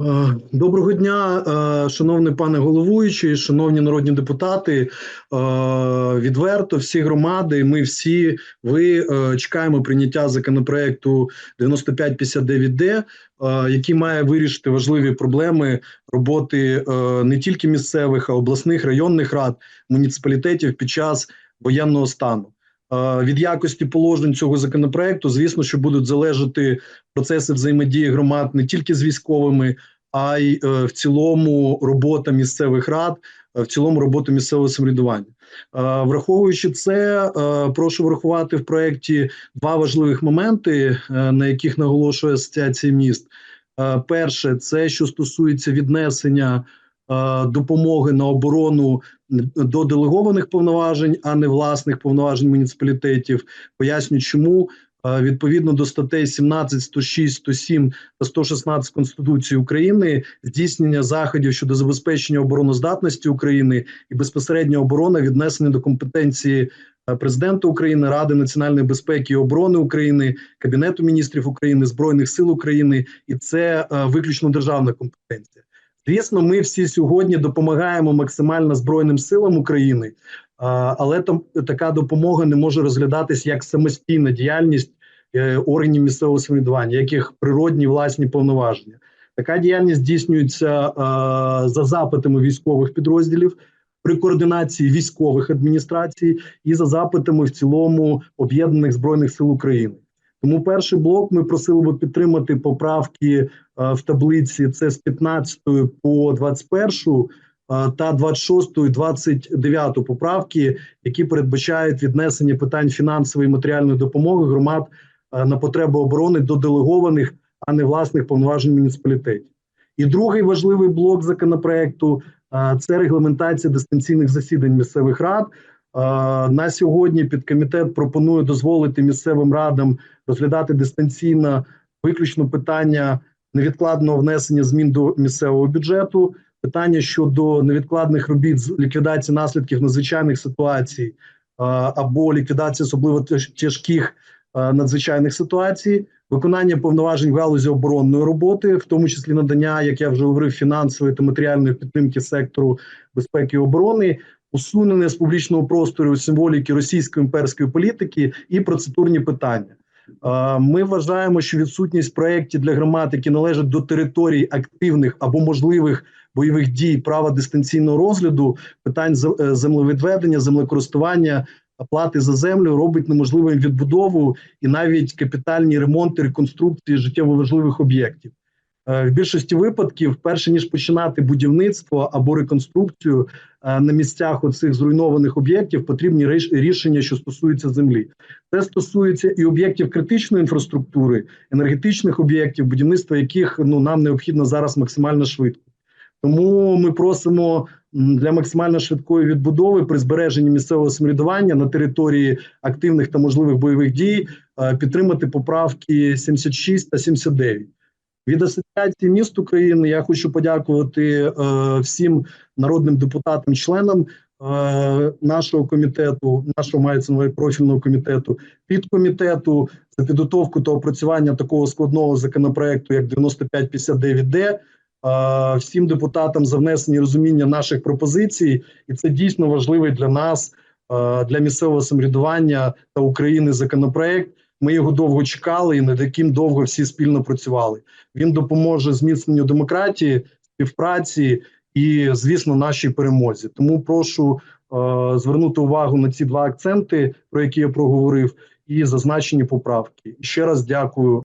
Е, Доброго дня, е, шановний пане головуючий, шановні народні депутати. Е, Відверто всі громади, ми всі ви чекаємо прийняття законопроекту 9559Д, е, який має вирішити важливі проблеми роботи не тільки місцевих, а обласних районних рад, муніципалітетів під час воєнного стану. Від якості положень цього законопроекту, звісно, що будуть залежати процеси взаємодії громад не тільки з військовими, а й е, в цілому робота місцевих рад, е, в цілому робота місцевого самоврядування. Враховуючи це, е, прошу врахувати в проєкті два важливих моменти, на яких наголошує асоціація міст. Перше, це що стосується віднесення допомоги на оборону до делегованих повноважень, а не власних повноважень муніципалітетів. Поясню, чому Е, відповідно до статей 17, 106, 107 та 116 Конституції України здійснення заходів щодо забезпечення обороноздатності України і безпосередньо оборона віднесені до компетенції е, президента України, Ради національної безпеки і оборони України, Кабінету міністрів України, Збройних сил України, і це е, виключно державна компетенція. Звісно, ми всі сьогодні допомагаємо максимально Збройним силам України, але там така допомога не може розглядатись як самостійна діяльність е, органів місцевого самоврядування, як їх природні власні повноваження. Така діяльність здійснюється за запитами військових підрозділів при координації військових адміністрацій і за запитами в цілому об'єднаних збройних сил України. Тому перший блок ми просили би підтримати поправки е, в таблиці. Це з 15 по 21 е, та 26 і 29 поправки, які передбачають віднесення питань фінансової і матеріальної допомоги громад е, на потреби оборони до делегованих, а не власних повноважень муніципалітетів. І другий важливий блок законопроекту це регламентація дистанційних засідань місцевих рад. На сьогодні підкомітет пропонує дозволити місцевим радам розглядати дистанційно виключно питання невідкладного внесення змін до місцевого бюджету, питання щодо невідкладних робіт з ліквідації наслідків надзвичайних ситуацій або ліквідації особливо тяжких надзвичайних ситуацій, виконання повноважень в галузі оборонної роботи, в тому числі надання, як я вже говорив, фінансової та матеріальної підтримки сектору безпеки і оборони. Усунення з публічного простору символіки російської імперської політики і процедурні питання. Ми вважаємо, що відсутність проєктів для громад, які належать до територій активних або можливих бойових дій, права дистанційного розгляду, питань е, землевідведення, землекористування, оплати за землю робить неможливим відбудову і навіть капітальні ремонти, реконструкції життєво важливих об'єктів. Е, В більшості випадків, перше ніж починати будівництво або реконструкцію на місцях оцих зруйнованих об'єктів, потрібні рішення, що стосуються землі. Це стосується і об'єктів критичної інфраструктури, енергетичних об'єктів, будівництва яких ну нам необхідно зараз максимально швидко. Тому ми просимо для максимально швидкої відбудови при збереженні місцевого самоврядування на території активних та можливих бойових дій е, підтримати поправки 76 та 79. Від асоціації міст України я хочу подякувати е, всім народним депутатам, членам е, нашого комітету, нашого мається увазі профільного комітету, підкомітету за підготовку та опрацювання такого складного законопроекту, як 9559Д. е, Всім депутатам за внесення розуміння наших пропозицій, і це дійсно важливий для нас, е, для місцевого самоврядування та України законопроект. Ми його довго чекали і над яким довго всі спільно працювали. Він допоможе зміцненню демократії, співпраці і, звісно, нашій перемозі. Тому прошу е, звернути увагу на ці два акценти, про які я проговорив, і зазначені поправки. Ще раз дякую